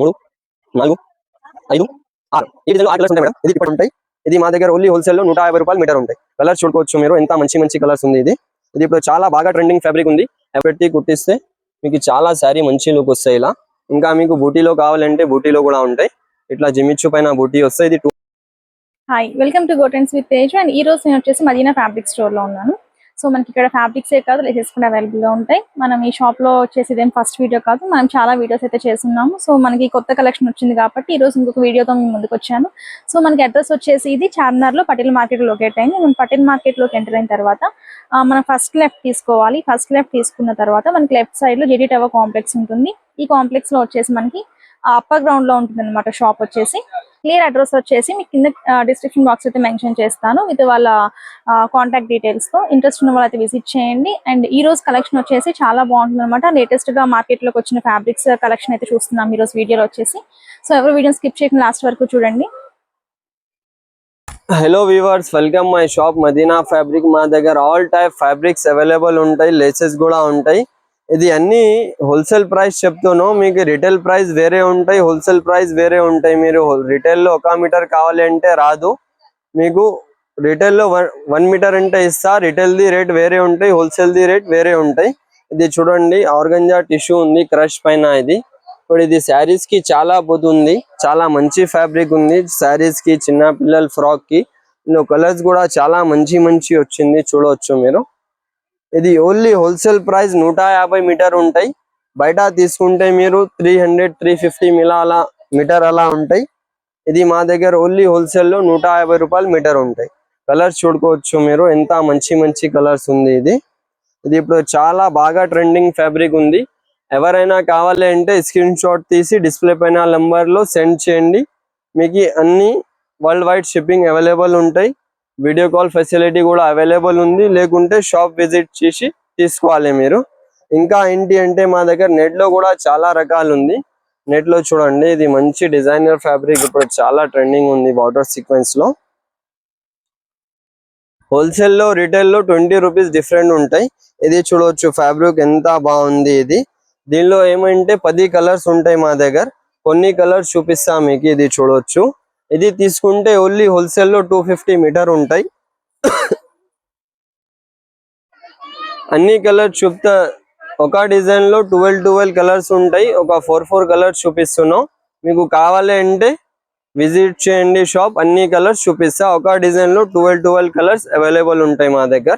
మూడు నాలుగు ఐదు ఆరు. ఈ విధంగా ఆరు కలర్స్ ఉంటాయి మేడం. ఇది ఇప్పటి ఉంటాయి ఇది మా దగ్గర ఓన్లీ హోల్సేల్లో నూట యాభై రూపాయలు మీటర్ ఉంటాయి. కలర్స్ చూడుకోవచ్చు మీరు. ఎంత మంచి మంచి కలర్స్ ఉంది ఇది. ఇది ఇప్పుడు చాలా బాగా ట్రెండింగ్ ఫ్యాబ్రిక్ ఉంది. పెట్టి కుట్టిస్తే మీకు చాలా శారీ మంచి లుక్ వస్తాయి ఇలా. ఇంకా మీకు బూటీలో కావాలంటే బూటీలో కూడా ఉంటాయి. ఇట్లా జిమిచ్చు పైన బూటీ వస్తాయి ఇది two hi welcome to Gotens with Tej and ఈ రోజు నేను వచ్చేసి మదీనా ఫ్యాబ్రిక్ స్టోర్లో ఉన్నాను. సో మనకి ఇక్కడ ఫ్యాబ్రిక్స్ ఏ కాదు లేసెస్ కూడా అవైలబుల్గా ఉంటాయి. మనం ఈ షాప్లో వచ్చేసి ఫస్ట్ వీడియో కాదు మనం చాలా వీడియోస్ అయితే చేస్తున్నాము. సో మనకి కొత్త కలెక్షన్ వచ్చింది కాబట్టి ఈ రోజు ఇంకొక వీడియోతో మేము ముందుకు వచ్చాను. సో మనకి అడ్రస్ వచ్చేసి ఇది చార్మినార్లో పటేల్ మార్కెట్ లొకేట్ అయింది. మనం పటేల్ మార్కెట్లోకి ఎంటర్ అయిన తర్వాత మనం ఫస్ట్ లెఫ్ట్ తీసుకోవాలి. ఫస్ట్ లెఫ్ట్ తీసుకున్న తర్వాత మనకి లెఫ్ట్ సైడ్లో టవర్ కాంప్లెక్స్ ఉంటుంది. ఈ కాంప్లెక్స్లో వచ్చేసి మనకి అప్పర్ గ్రౌండ్లో ఉంటుంది అనమాట షాప్ వచ్చేసి. క్లియర్ అడ్రస్ వచ్చేసి మీకు కింద డిస్క్రిప్షన్ బాక్స్ అయితే మెన్షన్ చేస్తాను. విత్ వాళ్ళ కాంటాక్ట్ డీటెయిల్స్తో ఇంట్రెస్ట్ ఉన్న వాళ్ళు అయితే విజిట్ చేయండి. అండ్ ఈ రోజు కలెక్షన్ వచ్చేసి చాలా బాగుంటుంది అనమాట లేటెస్ట్గా మార్కెట్లోకి వచ్చిన ఫ్యాబ్రిక్స్ కలెక్షన్ అయితే చూస్తున్నాం ఈ రోజు వీడియోలో వచ్చేసి. సో ఎవరు వీడియో స్కిప్ చేయకుండా లాస్ట్ వరకు చూడండి. Hello viewers welcome my shop Madina fabric మా దగ్గర ఆల్ టైప్ ఫ్యాబ్రిక్స్ అవైలబుల్ ఉంటాయి లేసెస్ కూడా ఉంటాయి. ఇది అన్ని హోల్సేల్ ప్రైస్ చెప్తాను మీకు రిటైల్ ప్రైస్ వేరే ఉంటాయి హోల్సేల్ ప్రైస్ వేరే ఉంటాయి. మీరు రిటైల్లో ఒక మీటర్ కావాలి అంటే రాదు. మీకు రిటైల్లో వన్ మీటర్ అంటే ఇస్తా. రిటైల్ ది రేట్ వేరే ఉంటాయి హోల్సేల్ ది రేట్ వేరే ఉంటాయి. ఇది చూడండి ఆర్గంజా టిష్యూ ఉంది క్రష్ పైన ఇది. ఇప్పుడు ఇది కి చాలా పోతుంది. చాలా మంచి ఫ్యాబ్రిక్ ఉంది శారీస్కి చిన్న పిల్లల ఫ్రాక్కి. ఇందులో కలర్స్ కూడా చాలా మంచి మంచి వచ్చింది చూడవచ్చు మీరు. ఇది ఓన్లీ హోల్సేల్ ప్రైస్ నూట యాభై మీటర్ ఉంటాయి. బయట తీసుకుంటే మీరు త్రీ హండ్రెడ్ త్రీ ఫిఫ్టీ మిలా అలా మీటర్ అలా ఉంటాయి. ఇది మా దగ్గర ఓన్లీ హోల్సేల్లో నూట యాభై రూపాయలు మీటర్ ఉంటాయి. కలర్స్ చూడుకోవచ్చు మీరు ఎంత మంచి మంచి కలర్స్ ఉంది ఇది. ఇది ఇప్పుడు చాలా బాగా ట్రెండింగ్ ఫ్యాబ్రిక్ ఉంది. ఎవరైనా కావాలి అంటే స్క్రీన్ షాట్ తీసి డిస్ప్లే పైన నంబర్లో సెండ్ చేయండి. మీకు అన్ని వరల్డ్ వైడ్ షిప్పింగ్ అవైలబుల్ ఉంటాయి. వీడియో కాల్ ఫెసిలిటీ కూడా అవైలబుల్ ఉంది. లేకుంటే షాప్ విజిట్ చేసి తీసుకోవాలి మీరు. ఇంకా ఏంటి అంటే మా దగ్గర నెట్లో కూడా చాలా రకాలు ఉంది. నెట్లో చూడండి ఇది మంచి డిజైనర్ ఫ్యాబ్రిక్. ఇప్పుడు చాలా ట్రెండింగ్ ఉంది వాటర్ సీక్వెన్స్లో లో. హోల్సేల్లో రిటైల్లో ట్వంటీ రూపీస్ డిఫరెంట్ ఉంటాయి. ఇది చూడవచ్చు ఫ్యాబ్రిక్ ఎంత బాగుంది ఇది. దీనిలో ఏమంటే పది కలర్స్ ఉంటాయి మా దగ్గర. కొన్ని కలర్స్ చూపిస్తా మీకు ఇది చూడవచ్చు ఇది తీసుకుంటే ఓన్లీ హోల్సేల్లో టూ ఫిఫ్టీ మీటర్ ఉంటాయి. అన్ని కలర్స్ చూపుతా ఒక డిజైన్లో ట్వెల్వ్ ట్వెల్వ్ కలర్స్ ఉంటాయి ఒక ఫోర్ ఫోర్ కలర్స్ చూపిస్తున్నాం. మీకు కావాలి అంటే విజిట్ చేయండి షాప్ అన్ని కలర్స్ చూపిస్తా. ఒక డిజైన్లో ట్వెల్వ్ ట్వెల్వ్ కలర్స్ అవైలబుల్ ఉంటాయి మా దగ్గర.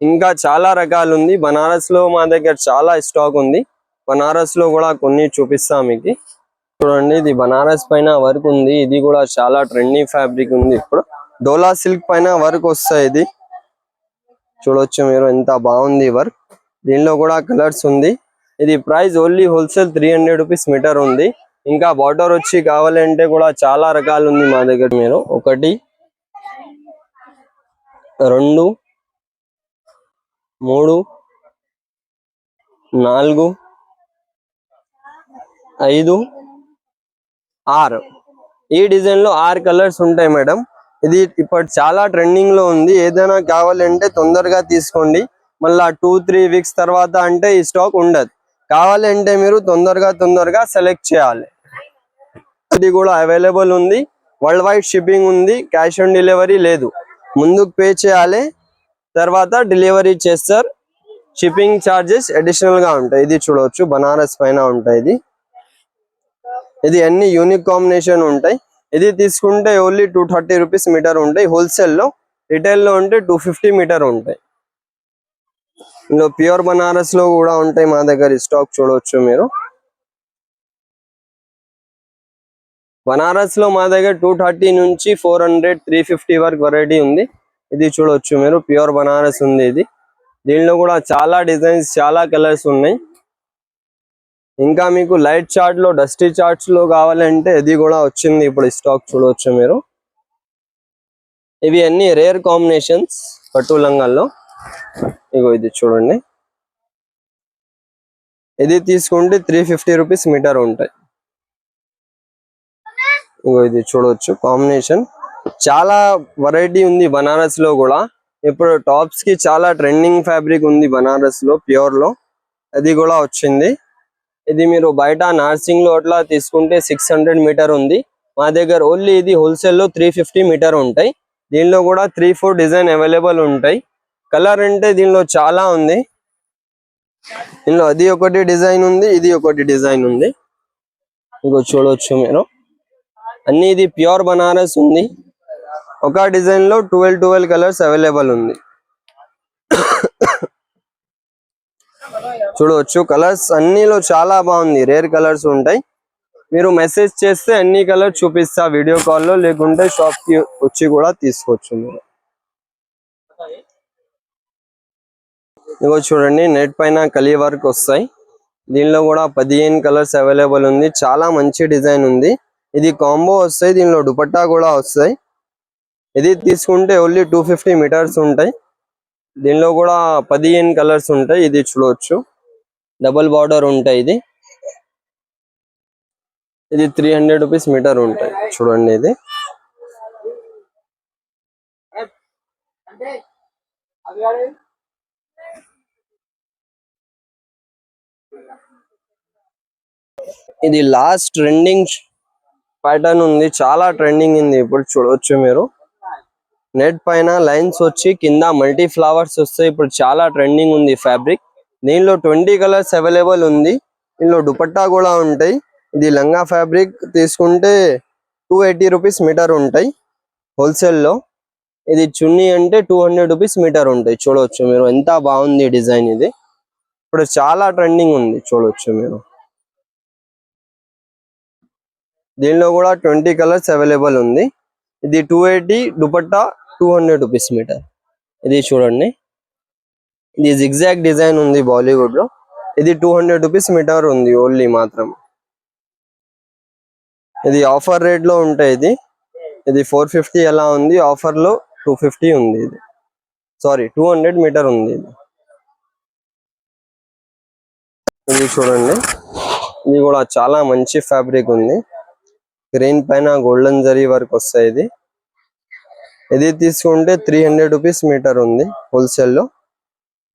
ఇంకా చాలా రకాలు ఉంది. బనారస్లో మా దగ్గర చాలా స్టాక్ ఉంది. బనారస్లో కూడా కొన్ని చూపిస్తా మీకు. చూడండి ఇది బనారస్ పైన వర్క్ ఉంది. ఇది కూడా చాలా ట్రెండింగ్ ఫ్యాబ్రిక్ ఉంది ఇప్పుడు. డోలా సిల్క్ పైన వర్క్ వస్తాయి ఇది. చూడొచ్చు మీరు ఎంత బాగుంది వర్క్. దీనిలో కూడా కలర్స్ ఉంది. ఇది price only wholesale three hundred rupees metre ఉంది. ఇంకా బార్డర్ వచ్చి కావాలంటే కూడా చాలా రకాలు ఉంది మా దగ్గర మీరు. ఒకటి రెండు మూడు నాలుగు ఐదు ఆర్. ఈ డిజైన్లో ఆరు కలర్స్ ఉంటాయి మేడం. ఇది ఇప్పుడు చాలా ట్రెండింగ్లో ఉంది. ఏదైనా కావాలంటే తొందరగా తీసుకోండి. మళ్ళా టూ త్రీ వీక్స్ తర్వాత అంటే ఈ స్టాక్ ఉండదు. కావాలంటే మీరు తొందరగా తొందరగా సెలెక్ట్ చేయాలి. ఇది కూడా అవైలబుల్ ఉంది. వరల్డ్ వైడ్ షిప్పింగ్ ఉంది. క్యాష్ ఆన్ డెలివరీ లేదు. ముందుకు పే చేయాలి. తర్వాత డెలివరీ చేస్తారు. షిప్పింగ్ ఛార్జెస్ అడిషనల్గా ఉంటాయి. ఇది చూడవచ్చు. బనారస్ పైన ఉంటాయి ఇది. ఇది అన్ని యూనిక్ కాంబినేషన్ ఉంటాయి. ఇది తీసుకుంటే only two thirty rupees metre ఉంటాయి. హోల్సేల్లో రిటైల్లో ఉంటే టూ ఫిఫ్టీ మీటర్ ఉంటాయి. ఇందులో ప్యూర్ బనారస్లో కూడా ఉంటాయి మా దగ్గర స్టాక్ చూడవచ్చు మీరు. బనారస్లో మా దగ్గర టూ థర్టీ నుంచి ఫోర్ హండ్రెడ్ త్రీ ఫిఫ్టీ వరకు వెరైటీ ఉంది. ఇది చూడొచ్చు మీరు. ప్యూర్ బనారస్ ఉంది ఇది. దీనిలో కూడా చాలా డిజైన్స్ చాలా కలర్స్ ఉన్నాయి. ఇంకా మీకు లైట్ చార్ట్లో డస్టీ చార్ట్స్లో కావాలంటే ఇది కూడా వచ్చింది ఇప్పుడు స్టాక్ చూడవచ్చు మీరు. ఇవి అన్ని రేర్ కాంబినేషన్స్ పట్టు లంగాల్లో ఇగో ఇది చూడండి. ఇది తీసుకుంటే త్రీ ఫిఫ్టీ రూపీస్ మీటర్ ఉంటాయి. ఇగో ఇది చూడవచ్చు కాంబినేషన్. చాలా వెరైటీ ఉంది బనారస్లో కూడా. ఇప్పుడు టాప్స్కి చాలా ట్రెండింగ్ ఫ్యాబ్రిక్ ఉంది బనారస్లో ప్యూర్లో. అది కూడా వచ్చింది. ఇది మీరు బయట నార్సింగ్లో అట్లా తీసుకుంటే సిక్స్ హండ్రెడ్ మీటర్ ఉంది. మా దగ్గర ఓన్లీ ఇది హోల్సేల్లో త్రీ ఫిఫ్టీ మీటర్ ఉంటాయి. దీనిలో కూడా త్రీ ఫోర్ డిజైన్ అవైలబుల్ ఉంటాయి. కలర్ అంటే దీనిలో చాలా ఉంది. దీనిలో అది ఒకటి డిజైన్ ఉంది ఇది ఒకటి డిజైన్ ఉంది. ఇంకో చూడొచ్చు మీరు. అన్ని ఇది ప్యూర్ బనారస్ ఉంది. ఒక డిజైన్లో ట్వెల్వ్ ట్వెల్వ్ కలర్స్ అవైలబుల్ ఉంది. చూడవచ్చు. కలర్స్ అన్నిలో చాలా బాగుంది. రేర్ కలర్స్ ఉంటాయి. మీరు మెసేజ్ చేస్తే అన్ని కలర్ చూపిస్తా. వీడియో కాల్లో లేకుంటే షాప్కి వచ్చి కూడా తీసుకోవచ్చు మీరు. ఇగో చూడండి నెట్ పైన కలీ వర్క్ వస్తాయి. దీనిలో కూడా పదిహేను కలర్స్ అవైలబుల్ ఉంది. చాలా మంచి డిజైన్ ఉంది. ఇది కాంబో వస్తాయి. దీనిలో దుపట్టా కూడా వస్తాయి. ఇది తీసుకుంటే ఓన్లీ టూ ఫిఫ్టీ మీటర్స్ ఉంటాయి. దీనిలో కూడా పదిహేను కలర్స్ ఉంటాయి. ఇది చూడవచ్చు. డబుల్ బార్డర్ ఉంటాయి ఇది. ఇది త్రీ హండ్రెడ్ రూపీస్ మీటర్ ఉంటాయి. చూడండి ఇది. ఇది లాస్ట్ ట్రెండింగ్ ప్యాటర్న్ ఉంది. చాలా ట్రెండింగ్ ఉంది. ఇప్పుడు చూడవచ్చు మీరు. నెట్ పైన లైన్స్ వచ్చి కింద మల్టీ ఫ్లవర్స్ వస్తాయి ఇప్పుడు చాలా ట్రెండింగ్ ఉంది ఫ్యాబ్రిక్. దీనిలో ట్వంటీ కలర్స్ అవైలబుల్ ఉంది. దీనిలో దుపట్టా కూడా ఉంటాయి. ఇది లంగా ఫ్యాబ్రిక్ తీసుకుంటే టూ ఎయిటీ రూపీస్ మీటర్ ఉంటాయి హోల్సేల్లో. ఇది చున్నీ అంటే టూ హండ్రెడ్ రూపీస్ మీటర్ ఉంటాయి. చూడవచ్చు మీరు ఎంత బాగుంది డిజైన్ ఇది. ఇప్పుడు చాలా ట్రెండింగ్ ఉంది. చూడవచ్చు మీరు. దీనిలో కూడా ట్వంటీ కలర్స్ అవైలబుల్ ఉంది. ఇది two eighty dupatta two hundred rupees metre ఇది చూడండి. ఇది జిగ్జాగ్ డిజైన్ ఉంది బాలీవుడ్లో. ఇది టూ హండ్రెడ్ రూపీస్ మీటర్ ఉంది ఓన్లీ మాత్రం. ఇది ఆఫర్ రేట్లో ఉంటాయి ఇది. ఇది ఫోర్ ఫిఫ్టీ ఎలా ఉంది? ఆఫర్లో టూ ఫిఫ్టీ ఉంది ఇది. సారీ టూ హండ్రెడ్ మీటర్ ఉంది ఇది. ఇది చూడండి. ఇది కూడా చాలా మంచి ఫ్యాబ్రిక్ ఉంది. గ్రీన్ పైన గోల్డెన్ జరీ వరకు వస్తాయి ఇది. ఇది తీసుకుంటే త్రీ హండ్రెడ్ రూపీస్ మీటర్ ఉంది హోల్సేల్లో.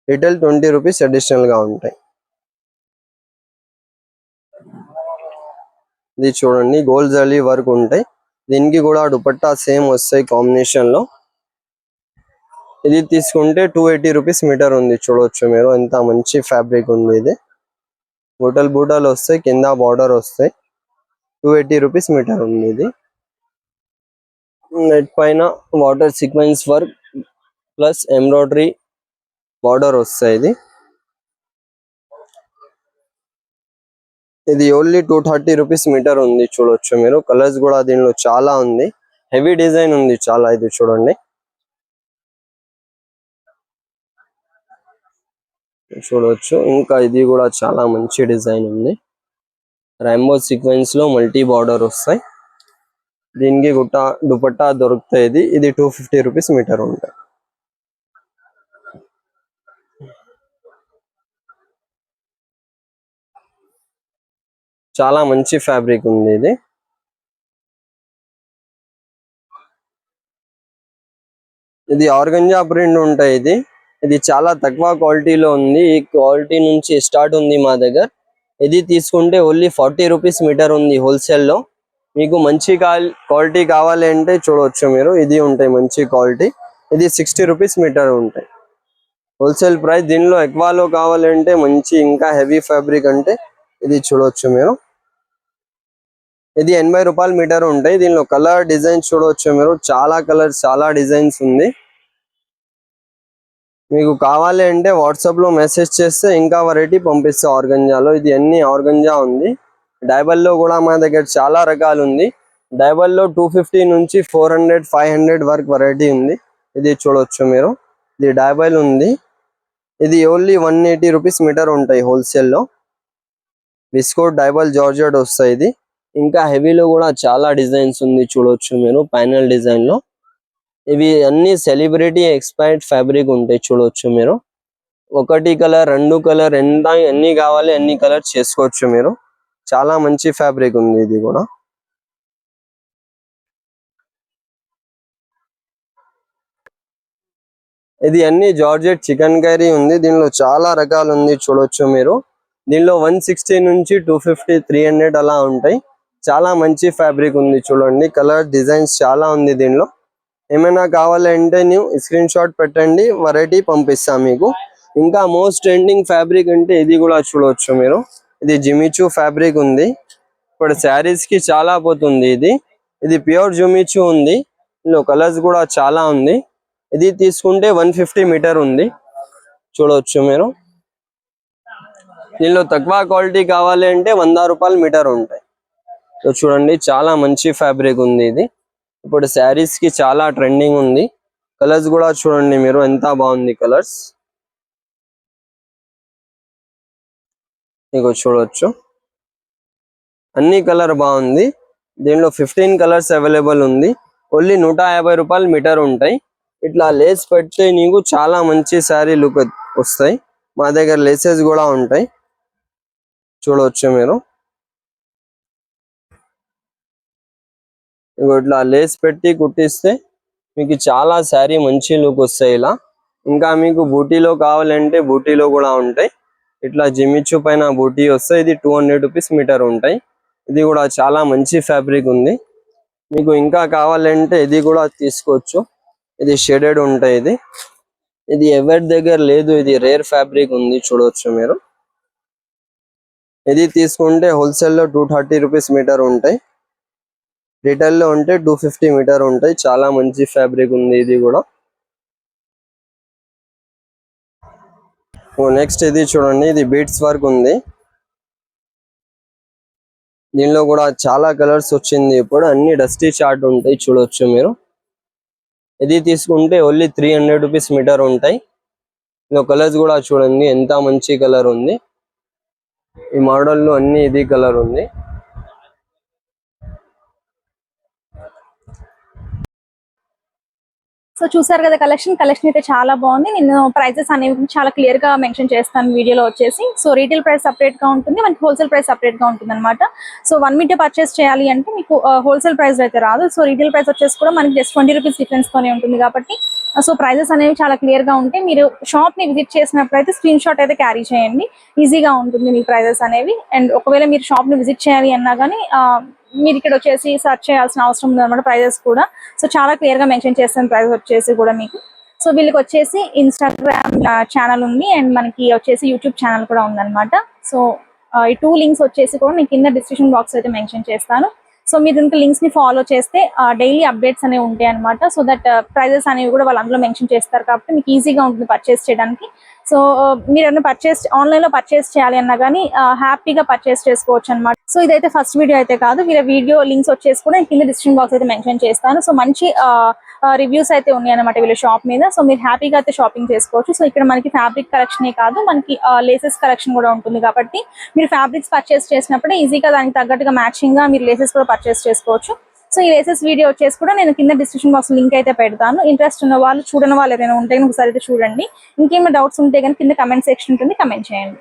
రిటైల్ ట్వంటీ రూపీస్ అడిషనల్గా ఉంటాయి. ఇది చూడండి గోల్డ్ జల్లీ వర్క్ ఉంటాయి. దీనికి కూడా దుపట్టా సేమ్ వస్తాయి కాంబినేషన్లో. ఇది తీసుకుంటే టూ ఎయిటీ రూపీస్ మీటర్ ఉంది. చూడవచ్చు మీరు ఎంత మంచి ఫ్యాబ్రిక్ ఉంది ఇది. బూటలు బూటలు వస్తాయి కింద బార్డర్ వస్తాయి. టూ ఎయిటీ రూపీస్ మీటర్ ఉంది ఇది. నెట్ పైన water sequence work plus embroidery border వస్తాయి ఇది. ఇది only two thirty rupees metre ఉంది చూడొచ్చు మీరు. కలర్స్ కూడా దీనిలో చాలా ఉంది. హెవీ డిజైన్ ఉంది చాలా ఇది చూడండి. చూడొచ్చు. ఇంకా ఇది కూడా చాలా మంచి డిజైన్ ఉంది. రాంబో సీక్వెన్స్లో మల్టీ బార్డర్ వస్తాయి. దీనికి గుట్ట దుపట్టా దొరుకుతాయి ఇది ఇది టూ ఫిఫ్టీ రూపీస్ మీటర్ ఉంటాయి చాలా మంచి ఫ్యాబ్రిక్ ఉంది ఇది. ఇది ఆర్గంజా ప్రింట్ ఉంటాయి ఇది. ఇది చాలా తక్కువ క్వాలిటీలో ఉంది. ఈ క్వాలిటీ నుంచి స్టార్ట్ ఉంది మా దగ్గర. ఇది తీసుకుంటే ఓన్లీ ఫార్టీ రూపీస్ మీటర్ ఉంది హోల్సేల్లో మీకు మంచి క్వాలిటీ కావాలి అంటే చూడవచ్చు మీరు. ఇది ఉంటాయి మంచి క్వాలిటీ ఇది సిక్స్టీ రూపీస్ మీటర్ ఉంటాయి. హోల్సేల్ ప్రైస్ దీనిలో ఎక్వాలో కావాలంటే మంచి ఇంకా హెవీ ఫ్యాబ్రిక్ అంటే ఇది చూడవచ్చు మీరు. ఇది ఎనభై రూపాయల మీటర్ ఉంటాయి. దీనిలో కలర్ డిజైన్ చూడవచ్చు మీరు. చాలా కలర్స్ చాలా డిజైన్స్ ఉంది. మీకు కావాలి అంటే వాట్సాప్లో మెసేజ్ చేస్తే ఇంకా వెరైటీ పంపిస్తే ఆర్గంజాలో ఇది అన్ని ఆర్గంజా ఉంది. డైబల్లో కూడా మా దగ్గర చాలా రకాలు ఉంది డైబల్లో టూ ఫిఫ్టీ నుంచి ఫోర్ హండ్రెడ్ ఫైవ్ హండ్రెడ్ వరకు వెరైటీ ఉంది. ఇది చూడొచ్చు మీరు. ఇది డైబల్ ఉంది. ఇది only one eighty rupees metre ఉంటాయి హోల్సేల్లో. బిస్కోట్ డైబల్ జార్జెట్ వస్తాయి ఇది. ఇంకా హెవీలో కూడా చాలా డిజైన్స్ ఉంది చూడొచ్చు మీరు పైనల్ డిజైన్లో ఇవి అన్ని సెలబ్రిటీ ఎక్స్పైర్డ్ ఫ్యాబ్రిక్ ఉంటాయి చూడొచ్చు మీరు. ఒకటి కలర్ రెండు కలర్ ఎంత ఎన్ని కావాలి అన్ని కలర్ చేసుకోవచ్చు మీరు. చాలా మంచి ఫ్యాబ్రిక్ ఉంది ఇది కూడా. ఇది అన్ని జార్జెట్ చికెన్ కర్రీ ఉంది. దీనిలో చాలా రకాలు ఉంది చూడొచ్చు మీరు. దీనిలో వన్ సిక్స్టీ నుంచి టూ ఫిఫ్టీ త్రీ హండ్రెడ్ అలా ఉంటాయి. చాలా మంచి ఫ్యాబ్రిక్ ఉంది చూడండి. కలర్ డిజైన్స్ చాలా ఉంది దీనిలో. ఏమైనా కావాలంటే నీవు స్క్రీన్ షాట్ పెట్టండి. వెరైటీ పంపిస్తాను మీకు. ఇంకా మోస్ట్ ట్రెండింగ్ ఫ్యాబ్రిక్ అంటే ఇది కూడా చూడవచ్చు మీరు. ఇది జిమిచూ ఫ్యాబ్రిక్ ఉంది. ఇప్పుడు శారీస్కి చాలా పోతుంది ఇది. ఇది ప్యూర్ జిమిచూ ఉంది. ఇందులో కలర్స్ కూడా చాలా ఉంది. ఇది తీసుకుంటే వన్ ఫిఫ్టీ మీటర్ ఉంది. చూడవచ్చు మీరు. దీనిలో తక్కువ క్వాలిటీ కావాలి అంటే వంద రూపాయలు మీటర్ ఉంటాయి. సో చూడండి చాలా మంచి ఫ్యాబ్రిక్ ఉంది ఇది. ఇప్పుడు శారీస్కి చాలా ట్రెండింగ్ ఉంది. కలర్స్ కూడా చూడండి మీరు ఎంత బాగుంది కలర్స్ మీకు చూడవచ్చు అన్ని కలర్ బాగుంది. దీనిలో ఫిఫ్టీన్ కలర్స్ అవైలబుల్ ఉంది. ఓన్లీ నూట యాభై రూపాయలు మీటర్ ఉంటాయి. ఇట్లా లేస్ పెడితే నీకు చాలా మంచి శారీ లుక్ వస్తాయి. మా దగ్గర లేసెస్ కూడా ఉంటాయి. చూడవచ్చు మీరు. ఇట్లా లేస్ పెట్టి కుట్టిస్తే మీకు చాలా శారీ మంచి లుక్ వస్తాయి ఇలా. ఇంకా మీకు బూటీలో కావాలంటే బూటీలో కూడా ఉంటాయి. ఇట్లా జిమిచ్చు పైన బూటీ వస్తే ఇది టూ హండ్రెడ్ రూపీస్ మీటర్ ఉంటాయి. ఇది కూడా చాలా మంచి ఫ్యాబ్రిక్ ఉంది. మీకు ఇంకా కావాలంటే ఇది కూడా తీసుకోవచ్చు. ఇది షేడెడ్ ఉంటాయి ఇది. ఇది ఎవరి దగ్గర లేదు ఇది రేర్ ఫ్యాబ్రిక్ ఉంది చూడవచ్చు మీరు. ఇది తీసుకుంటే హోల్సేల్లో టూ థర్టీ రూపీస్ మీటర్ ఉంటాయి. రిటైల్లో ఉంటే టూ ఫిఫ్టీ మీటర్ ఉంటాయి. చాలా మంచి ఫ్యాబ్రిక్ ఉంది ఇది కూడా. నెక్స్ట్ ఇది చూడండి ఇది బీట్స్ వర్క్ ఉంది. దీనిలో కూడా చాలా కలర్స్ వచ్చింది ఇప్పుడు. అన్ని డస్టీ చార్ట్ ఉంటాయి చూడొచ్చు మీరు. ఇది తీసుకుంటే only three hundred rupees metre ఉంటాయి. ఇందులో కలర్స్ కూడా చూడండి ఎంత మంచి కలర్ ఉంది. ఈ మోడల్లో అన్ని ఇది కలర్ ఉంది. సో చూసారు కదా కలెక్షన్ కలెక్షన్ అయితే చాలా బాగుంది. నేను ప్రైజెస్ అనేవి చాలా క్లియర్గా మెన్షన్ చేస్తాను వీడియోలో వచ్చేసి. సో రీటైల్ ప్రైస్ సపరేట్గా ఉంటుంది మనకి హోల్సేల్ ప్రైస్ సపరేట్గా ఉంటుంది అనమాట సో వన్ మీటర్ పర్చేస్ చేయాలి అంటే మీకు హోల్సేల్ ప్రైస్ అయితే రాదు. సో రీటైల్ ప్రైస్ వచ్చేసి కూడా మనకి జస్ట్ ట్వంటీ రూపీస్ డిఫరెన్స్ తోనే ఉంటుంది కాబట్టి సో ప్రైజెస్ అనేవి చాలా క్లియర్గా ఉంటాయి మీరు షాప్ని విజిట్ చేసినప్పుడు అయితే స్క్రీన్ షాట్ అయితే క్యారీ చేయండి. ఈజీగా ఉంటుంది మీ ప్రైజెస్ అనేవి. అండ్ ఒకవేళ మీరు షాప్ని విజిట్ చేయాలి అన్నా కానీ మీరు ఇక్కడ వచ్చేసి సెర్చ్ చేయాల్సిన అవసరం ఉంది ప్రైజెస్ కూడా. సో చాలా క్లియర్గా మెన్షన్ చేస్తాను ప్రైజెస్ వచ్చేసి కూడా మీకు. సో వీళ్ళకి వచ్చేసి ఇన్స్టాగ్రామ్ ఛానల్ ఉంది అండ్ మనకి వచ్చేసి యూట్యూబ్ ఛానల్ కూడా ఉందన్నమాట. సో ఈ టూ లింక్స్ వచ్చేసి కూడా నేను కింద డిస్క్రిప్షన్ బాక్స్ అయితే మెన్షన్ చేస్తాను. సో మీరు ఇంకా లింక్స్ని ఫాలో చేస్తే డైలీ అప్డేట్స్ అనేవి ఉంటాయి అనమాట సో దట్ ప్రైజెస్ uh, అనేవి కూడా వాళ్ళు అందులో మెన్షన్ చేస్తారు కాబట్టి మీకు ఈజీగా ఉంటుంది పర్చేస్ చేయడానికి. సో uh, మీరు ఏమైనా పర్చేస్ ఆన్లైన్లో పర్చేస్ చేయాలి అన్నా కానీ హ్యాపీగా పర్చేస్ చేసుకోవచ్చు అనమాట సో ఇదైతే ఫస్ట్ వీడియో అయితే కాదు. వీళ్ళ వీడియో లింక్స్ వచ్చేసి కూడా నేను కింద డిస్క్రిప్షన్ బాక్స్ అయితే మెన్షన్ చేస్తాను. సో మంచి రివ్యూస్ అయితే ఉన్నాయి అనమాట వీళ్ళ షాప్ మీద. సో మీరు హ్యాపీగా అయితే షాపింగ్ చేసుకోవచ్చు. సో ఇక్కడ మనకి ఫ్యాబ్రిక్ కలెక్షన్ కాదు మనకి లేసెస్ కలెక్షన్ కూడా ఉంటుంది కాబట్టి మీరు ఫ్యాబ్రిక్స్ పర్చేస్ చేసినప్పుడు ఈజీగా దానికి తగ్గట్టుగా మ్యాచింగ్గా మీరు లేసెస్ కూడా పర్చేస్ చేసుకోవచ్చు. సో ఈ లేసెస్ వీడియో వచ్చేసి కూడా నేను కింద డిస్క్రిప్షన్ బాక్స్ లింక్ అయితే పెడతాను. ఇంట్రెస్ట్ ఉన్న వాళ్ళు చూడని వాళ్ళు ఏదైనా ఉంటే ఒకసారి అయితే చూడండి. ఇంకేమైనా డౌట్స్ ఉంటే కానీ కింద కమెంట్ సెక్షన్ ఉంటుంది కమెంట్ చేయండి.